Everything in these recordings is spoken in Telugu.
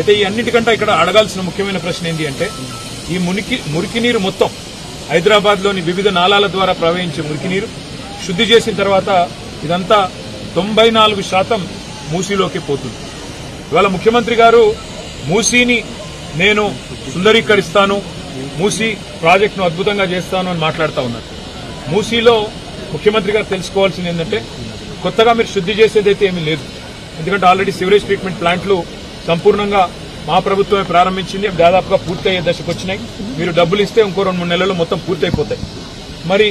అయితే ఈ అన్నిటికంటే ఇక్కడ అడగాల్సిన ముఖ్యమైన ప్రశ్న ఏంటి అంటే ఈ మురికి మురికి నీరు మొత్తం హైదరాబాద్లోని వివిధ నాలాల ద్వారా ప్రవహించే మురికి నీరు శుద్ధి చేసిన తర్వాత ఇదంతా తొంభై నాలుగు శాతం మూసీలోకి పోతుంది. ఇవాళ ముఖ్యమంత్రి గారు మూసీని నేను సుందరీకరిస్తాను మూసీ ప్రాజెక్టును అద్భుతంగా చేస్తాను అని మాట్లాడుతూ ఉన్నారు. మూసీలో ముఖ్యమంత్రి గారు తెలుసుకోవాల్సింది ఏంటంటే కొత్తగా మీరు శుద్ధి చేసేదైతే ఏమీ లేదు. ఎందుకంటే ఆల్రెడీ సివరేజ్ ట్రీట్మెంట్ ప్లాంట్లు సంపూర్ణంగా మా ప్రభుత్వమే ప్రారంభించింది. దాదాపుగా పూర్తయ్యే దశకు వచ్చినాయి. మీరు డబ్బులు ఇస్తే ఇంకో రెండు మూడు నెలల్లో మొత్తం పూర్తయిపోతాయి. మరి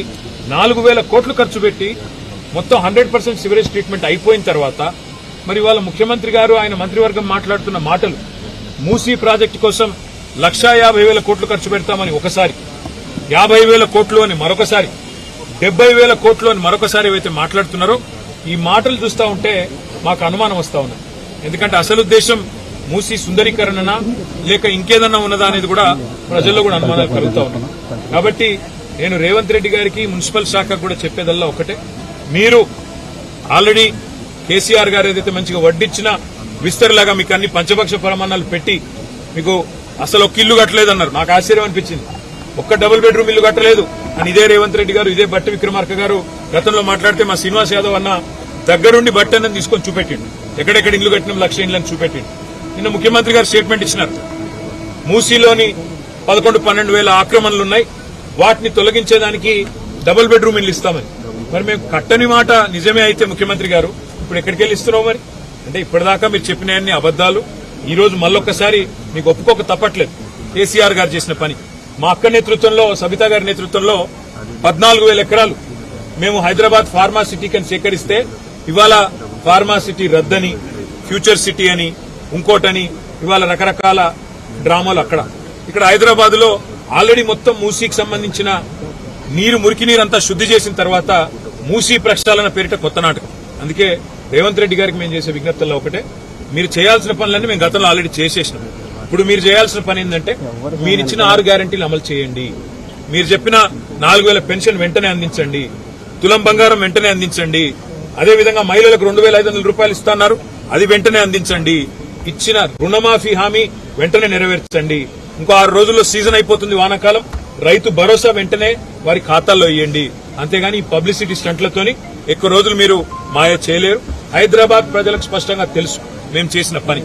నాలుగు వేల కోట్లు ఖర్చు పెట్టి మొత్తం హండ్రెడ్ పర్సెంట్ సివరేజ్ ట్రీట్మెంట్ అయిపోయిన తర్వాత మరి వాళ్ళ ముఖ్యమంత్రి గారు ఆయన మంత్రివర్గం మాట్లాడుతున్న మాటలు మూసీ ప్రాజెక్టు కోసం లక్షా యాభై వేల కోట్లు ఖర్చు పెడతామని ఒకసారి యాభై వేల కోట్లు అని మరొకసారి డెబ్బై వేల కోట్లు అని మరొకసారి ఏవైతే మాట్లాడుతున్నారో ఈ మాటలు చూస్తా ఉంటే మాకు అనుమానం వస్తా ఉన్నది. ఎందుకంటే అసలు ఉద్దేశం మూసి సుందరీకరణనా లేక ఇంకేదన్నా ఉన్నదా అనేది కూడా ప్రజల్లో కూడా అనుమానాలు కలుగుతా ఉన్నాయి. కాబట్టి నేను రేవంత్ రెడ్డి గారికి మున్సిపల్ శాఖ కూడా చెప్పేదల్లా ఒకటే. మీరు ఆల్రెడీ కేసీఆర్ గారు ఏదైతే మంచిగా వడ్డిచ్చినా విస్తరలాగా మీకు అన్ని పంచపక్ష ప్రమాణాలు పెట్టి మీకు అసలు ఒక ఇల్లు కట్టలేదన్నారు. నాకు ఆశ్చర్యం అనిపించింది. ఒక్క డబుల్ బెడ్రూమ్ ఇల్లు కట్టలేదు. అని ఇదే రేవంత్ రెడ్డి గారు ఇదే బట్టి విక్రమార్క గారు గతంలో మాట్లాడితే మా శ్రీనివాస్ యాదవ్ అన్న దగ్గరుండి బట్టి అన్నది తీసుకొని చూపెట్టిండు. ఎక్కడెక్కడ ఇల్లు కట్టిన లక్ష ఇండ్లని చూపెట్టిండు. నిన్న ముఖ్యమంత్రి గారు స్టేట్మెంట్ ఇచ్చినారు. మూసీలోని పదకొండు పన్నెండు వేల ఆక్రమణలు ఉన్నాయి వాటిని తొలగించేదానికి డబుల్ బెడ్రూమ్ ఇల్లు ఇస్తామని. మరి మేము కట్టని మాట నిజమే అయితే ముఖ్యమంత్రి గారు ఇప్పుడు ఎక్కడికి వెళ్ళి ఇస్తున్నావు మరి? అంటే ఇప్పటిదాకా మీరు చెప్పిన అన్ని అబద్దాలు ఈ రోజు మళ్ళొక్కసారి మీకు ఒప్పుకోక తప్పట్లేదు. కేసీఆర్ గారు చేసిన పని. మా అక్క నేతృత్వంలో సబితా గారి నేతృత్వంలో పద్నాలుగు వేల ఎకరాలు మేము హైదరాబాద్ ఫార్మా సిటీకి అని సేకరిస్తే ఇవాళ ఫార్మా సిటీ రద్దని ఫ్యూచర్ సిటీ అని ఇంకోటని ఇవాళ రకరకాల డ్రామాలు అక్కడ. ఇక్కడ హైదరాబాద్లో ఆల్రెడీ మొత్తం మూసీకి సంబంధించిన నీరు మురికి నీరంతా శుద్ధి చేసిన తర్వాత మూసీ ప్రక్షాళన పేరిట కొత్త నాటకం. అందుకే రేవంత్ రెడ్డి గారికి మేము చేసే విజ్ఞప్తుల్లో ఒకటే మీరు చేయాల్సిన పనులన్నీ మేము గతంలో ఆల్రెడీ చేసేసినాం. ఇప్పుడు మీరు చేయాల్సిన పని ఏంటంటే మీరు ఇచ్చిన ఆరు గ్యారంటీలు అమలు చేయండి. మీరు చెప్పిన నాలుగు వేల పెన్షన్ వెంటనే అందించండి. తులం బంగారం వెంటనే అందించండి. అదేవిధంగా మహిళలకు రెండు వేల ఐదు వందల రూపాయలు ఇస్తున్నారు. అది వెంటనే అందించండి. ఇచ్చిన రుణమాఫీ హామీ వెంటనే నెరవేర్చండి. ఇంకో ఆరు రోజుల్లో సీజన్ అయిపోతుంది వానాకాలం. రైతు భరోసా వెంటనే వారి ఖాతాల్లో ఇవ్వండి అంతేగాని ఈ పబ్లిసిటీ స్టంట్లతోని ఎక్కువ రోజులు మీరు మాయ చేయలేరు. హైదరాబాద్ ప్రజలకు స్పష్టంగా తెలుసు. మేము చేసిన పని.